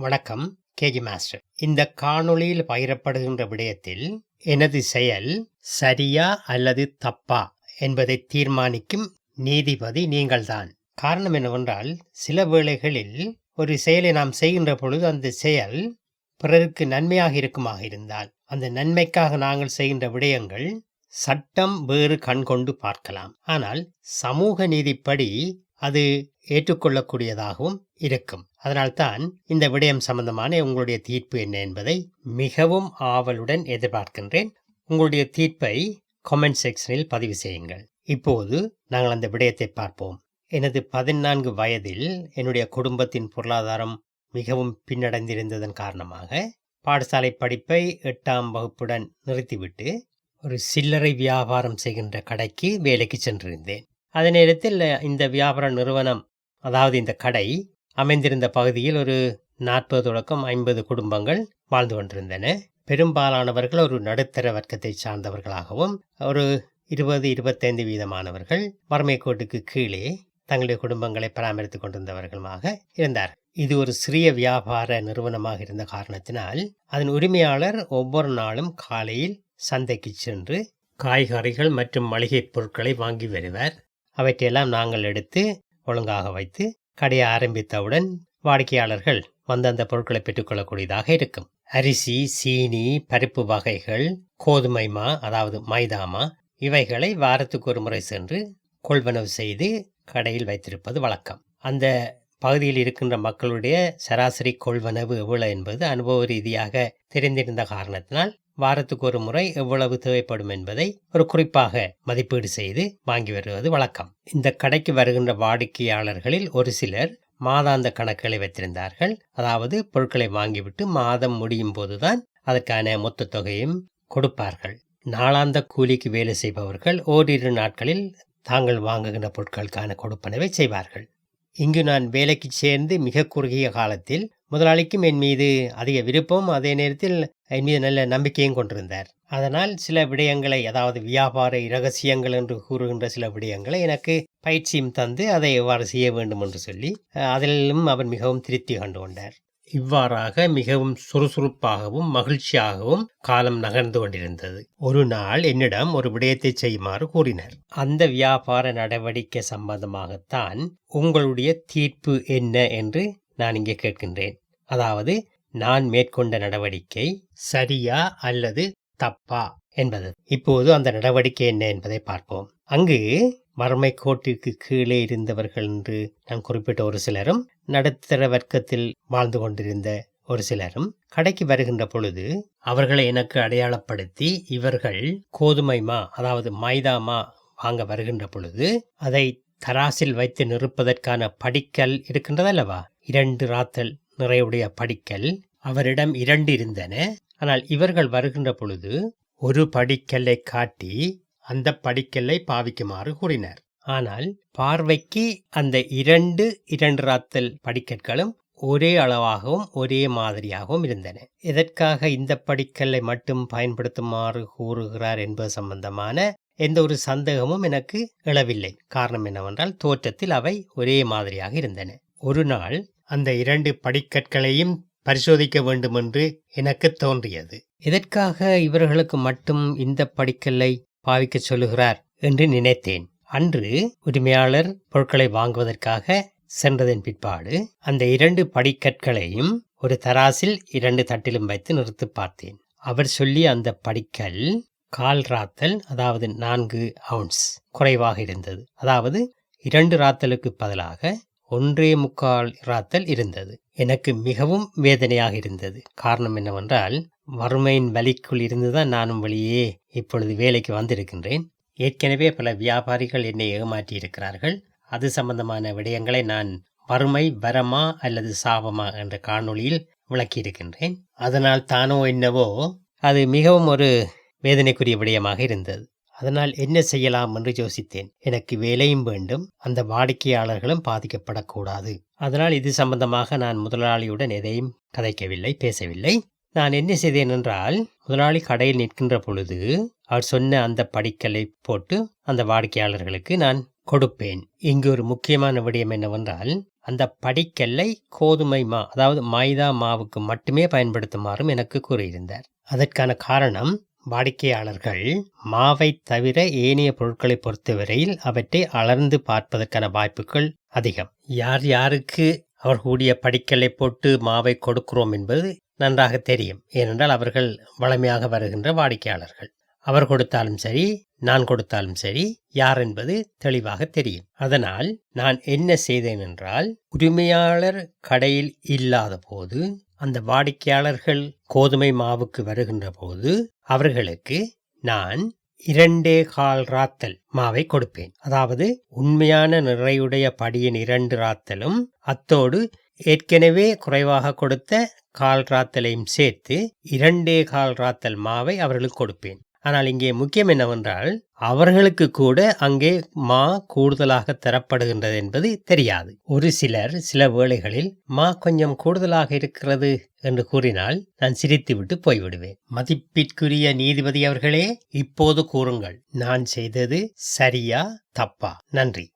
வணக்கம் KG master. இந்த காணொளியில் பகிரப்படுகின்ற விடயத்தில் எனது செயல் சரியா அல்லது தப்பா என்பதை தீர்மானிக்கும் நீதிபதி நீங்கள்தான். காரணம் என்னவென்றால் சில வேளைகளில் ஒரு செயலை நாம் செய்கின்ற பொழுது அந்த செயல் பிறருக்கு நன்மையாக இருக்குமாக இருந்தால் அந்த நன்மைக்காக நாங்கள் செய்கின்ற விடயங்கள் சட்டம் வேறு கண் கொண்டு பார்க்கலாம். ஆனால் சமூக நீதிப்படி அது ஏற்றுக்கொள்ளக்கூடியதாகவும் இருக்கும். அதனால்தான் இந்த விடயம் சம்பந்தமான உங்களுடைய தீர்ப்பு என்ன என்பதை மிகவும் ஆவலுடன் எதிர்பார்க்கின்றேன். உங்களுடைய தீர்ப்பை கமெண்ட் செக்ஷனில் பதிவு செய்யுங்கள். இப்போது நாங்கள் அந்த விடயத்தை பார்ப்போம். எனது பதினான்கு வயதில் என்னுடைய குடும்பத்தின் பொருளாதாரம் மிகவும் பின்னடைந்திருந்ததன் காரணமாக பாடசாலை படிப்பை எட்டாம் வகுப்புடன் நிறுத்திவிட்டு ஒரு சில்லறை வியாபாரம் செய்கின்ற கடைக்கு வேலைக்கு சென்றிருந்தேன். அதே நேரத்தில் இந்த வியாபார நிறுவனம் அதாவது இந்த கடை அமைந்திருந்த பகுதியில் ஒரு நாற்பது தொடக்கம் ஐம்பது குடும்பங்கள் வாழ்ந்து கொண்டிருந்தன. பெரும்பாலானவர்கள் ஒரு நடுத்தர வர்க்கத்தை சார்ந்தவர்களாகவும் ஒரு இருபது இருபத்தைந்து வீதமானவர்கள் வறுமை கோட்டுக்கு கீழே தங்களுடைய குடும்பங்களை பராமரித்துக் கொண்டிருந்தவர்களுமாக இருந்தார் இது ஒரு சிறிய வியாபார நிறுவனமாக இருந்த காரணத்தினால் அதன் உரிமையாளர் ஒவ்வொரு நாளும் காலையில் சந்தைக்கு சென்று காய்கறிகள் மற்றும் மளிகைப் பொருட்களை வாங்கி வருவார். அவற்றையெல்லாம் நாங்கள் எடுத்து ஒழுங்காக வைத்து கடையை ஆரம்பித்தவுடன் வாடிக்கையாளர்கள் வந்தந்த பொருட்களை பெற்றுக்கொள்ளக்கூடியதாக இருக்கும். அரிசி சீனி பருப்பு வகைகள் கோதுமை மா அதாவது மைதாமா இவைகளை வாரத்துக்கு ஒரு முறை சென்று கொள்வனவு செய்து கடையில் வைத்திருப்பது வழக்கம். அந்த பகுதியில் இருக்கின்ற மக்களுடைய சராசரி கொள்வனவு எவ்வளவு என்பது அனுபவ ரீதியாக தெரிந்திருந்த காரணத்தினால் வாரத்துக்கு ஒரு முறை எவ்வளவு தேவைப்படும் என்பதை ஒரு குறிப்பாக மதிப்பீடு செய்து வாங்கி வருவது வழக்கம். இந்த கடைக்கு வருகின்ற வாடிக்கையாளர்களில் ஒரு சிலர் மாதாந்த கணக்குகளை வைத்திருந்தார்கள். அதாவது பொருட்களை வாங்கிவிட்டு மாதம் முடியும் போதுதான் அதற்கான மொத்த தொகையும் கொடுப்பார்கள். நாளாந்த கூலிக்கு வேலை செய்பவர்கள் ஓரிரு நாட்களில் தாங்கள் வாங்குகின்ற பொருட்களுக்கான கொடுப்பனவை செய்வார்கள். இங்கு நான் வேலைக்கு சேர்ந்து மிக குறுகிய காலத்தில் முதலாளிக்கும் என் மீது அதிக விருப்பம். அதே நேரத்தில் மீது நல்ல நம்பிக்கையும் கொண்டிருந்தார். அதனால் சில விடயங்களை அதாவது வியாபார இரகசியங்கள் என்று கூறுகின்ற சில விடயங்களை எனக்கு பயிற்சியும் தந்து அதை எவ்வாறு செய்ய வேண்டும் என்று சொல்லி அதிலும் அவர் மிகவும் திருப்தி கண்டு கொண்டார். இவ்வாறாக மிகவும் சுறுசுறுப்பாகவும் மகிழ்ச்சியாகவும் காலம் நகர்ந்து கொண்டிருந்தது. ஒரு நாள் என்னிடம் ஒரு விடயத்தை செய்யுமாறு கூறினர். அந்த வியாபார நடவடிக்கை சம்பந்தமாகத்தான் உங்களுடைய தீர்ப்பு என்ன என்று நான் இங்கே கேட்கின்றேன். அதாவது நான் மேற்கொண்ட நடவடிக்கை சரியா அல்லது தப்பா என்பது. இப்போது அந்த நடவடிக்கை என்ன என்பதை பார்ப்போம். அங்கு வறுமை கோட்டிற்கு கீழே இருந்தவர்கள் என்று நான் குறிப்பிட்ட ஒரு சிலரும் நடுத்தர வர்க்கத்தில் வாழ்ந்து கொண்டிருந்த ஒரு சிலரும் கடைக்கு வருகின்ற பொழுது அவர்களை எனக்கு அடையாளப்படுத்தி இவர்கள் கோதுமை மா அதாவது மைதா மா வாங்க வருகின்ற பொழுது அதை தராசில் வைத்து நிறுப்பதற்கான படிக்கல் இருக்கின்றதல்லவா? இரண்டு ராத்தல் நிறையுடைய படிக்கல் அவரிடம் இரண்டு இருந்தன ஆனால் இவர்கள் வருகின்ற பொழுது ஒரு படிக்கல்லை காட்டி அந்த படிக்கல்லை பாவிக்குமாறு கூறினார். ஆனால் பார்வைக்கு அந்த இரண்டு இரண்டு ராத்தல் படிக்கற்களும் ஒரே அளவாகவும் ஒரே மாதிரியாகவும் இருந்தன. எதற்காக இந்த படிக்கல்லை மட்டும் பயன்படுத்துமாறு கூறுகிறார் என்பது சம்பந்தமான எந்த ஒரு சந்தேகமும் எனக்கு எழவில்லை. காரணம் என்னவென்றால் தோற்றத்தில் அவை ஒரே மாதிரியாக இருந்தன. ஒரு நாள் அந்த இரண்டு படிக்கற்களையும் பரிசோதிக்க வேண்டும் என்று எனக்கு தோன்றியது. எதற்காக இவர்களுக்கு மட்டும் இந்த படிக்கல்லை பாவிக்க சொல்லுகிறார் என்று நினைத்தேன். அன்று உரிமையாளர் பொருட்களை வாங்குவதற்காக சென்றதன் பிற்பாடு அந்த இரண்டு படிக்கற்களையும் ஒரு தராசில் இரண்டு தட்டிலும் வைத்து நிறுத்தி பார்த்தேன். அவர் சொல்லி அந்த படிக்கல் கால் ராத்தல் அதாவது நான்கு அவுன்ஸ் குறைவாக இருந்தது. அதாவது இரண்டு ராத்தலுக்கு பதிலாக ஒன்றே முக்கால் ராத்தல் இருந்தது. எனக்கு மிகவும் வேதனையாக இருந்தது. காரணம் என்னவென்றால் வறுமையின் வலிக்குள் இருந்துதான் நானும் வெளியே இப்பொழுது வேலைக்கு வந்திருக்கின்றேன். ஏற்கனவே பல வியாபாரிகள் என்னை ஏமாற்றி இருக்கிறார்கள் அது சம்பந்தமான விடயங்களை நான் வறுமை வரமா அல்லது சாபமா என்ற காணொளியில் விளக்கியிருக்கின்றேன். அதனால் தானோ என்னவோ அது மிகவும் ஒரு வேதனைக்குரிய விடயமாக இருந்தது. அதனால் என்ன செய்யலாம் என்று யோசித்தேன். எனக்கு வேலையும் வேண்டும் அந்த வாடிக்கையாளர்களும் பாதிக்கப்படக்கூடாது. அதனால் இது சம்பந்தமாக நான் முதலாளியுடன் எதையும் கதைக்கவில்லை பேசவில்லை. நான் என்ன செய்தேன் என்றால் முதலாளி கடையில் நிற்கின்ற பொழுது அவர் சொன்ன அந்த படிக்கலை போட்டு அந்த வாடிக்கையாளர்களுக்கு நான் கொடுப்பேன். இங்கு ஒரு முக்கியமான விடயம் என்னவென்றால் அந்த படிக்கல்லை கோதுமை மா அதாவது மைதா மாவுக்கு மட்டுமே பயன்படுத்துமாறும் எனக்கு கூறியிருந்தார். அதற்கான காரணம் வாடிக்கையாளர்கள் மாவை தவிர ஏனைய பொருட்களை பொறுத்தவரையில் அவற்றை அளர்ந்து பார்ப்பதற்கான வாய்ப்புகள் அதிகம். யார் யாருக்கு அவர் கூடிய போட்டு மாவை கொடுக்கிறோம் என்பது நன்றாக தெரியும். ஏனென்றால் அவர்கள் வளமையாக வருகின்ற வாடிக்கையாளர்கள். அவர் கொடுத்தாலும் சரி நான் கொடுத்தாலும் சரி யார் என்பது தெளிவாக தெரியும். அதனால் நான் என்ன செய்தேன் என்றால் உரிமையாளர் கடையில் இல்லாத போது அந்த வாடிக்கையாளர்கள் கோதுமை மாவுக்கு வருகின்ற போது அவர்களுக்கு நான் இரண்டே கால் ராத்தல் மாவை கொடுப்பேன். அதாவது உண்மையான நிறையுடைய படியின் இரண்டு ராத்தலும் அத்தோடு ஏற்கனவே குறைவாக கொடுத்த கால் ராத்தலையும் சேர்த்து இரண்டே கால் ராத்தல் மாவை அவர்களுக்கு கொடுப்பேன். ஆனால் இங்கே முக்கியம் என்னவென்றால் அவர்களுக்கு கூட அங்கே மா கூடுதலாக தரப்படுகின்றது என்பது தெரியாது. ஒரு சிலர் சில வேளைகளில் மா கொஞ்சம் கூடுதலாக இருக்கிறது என்று கூறினால் நான் சிரித்துவிட்டு போய்விடுவேன். மதிப்பிற்குரிய நீதிபதி அவர்களே இப்போது கூறுங்கள். நான் செய்தது சரியா தப்பா? நன்றி.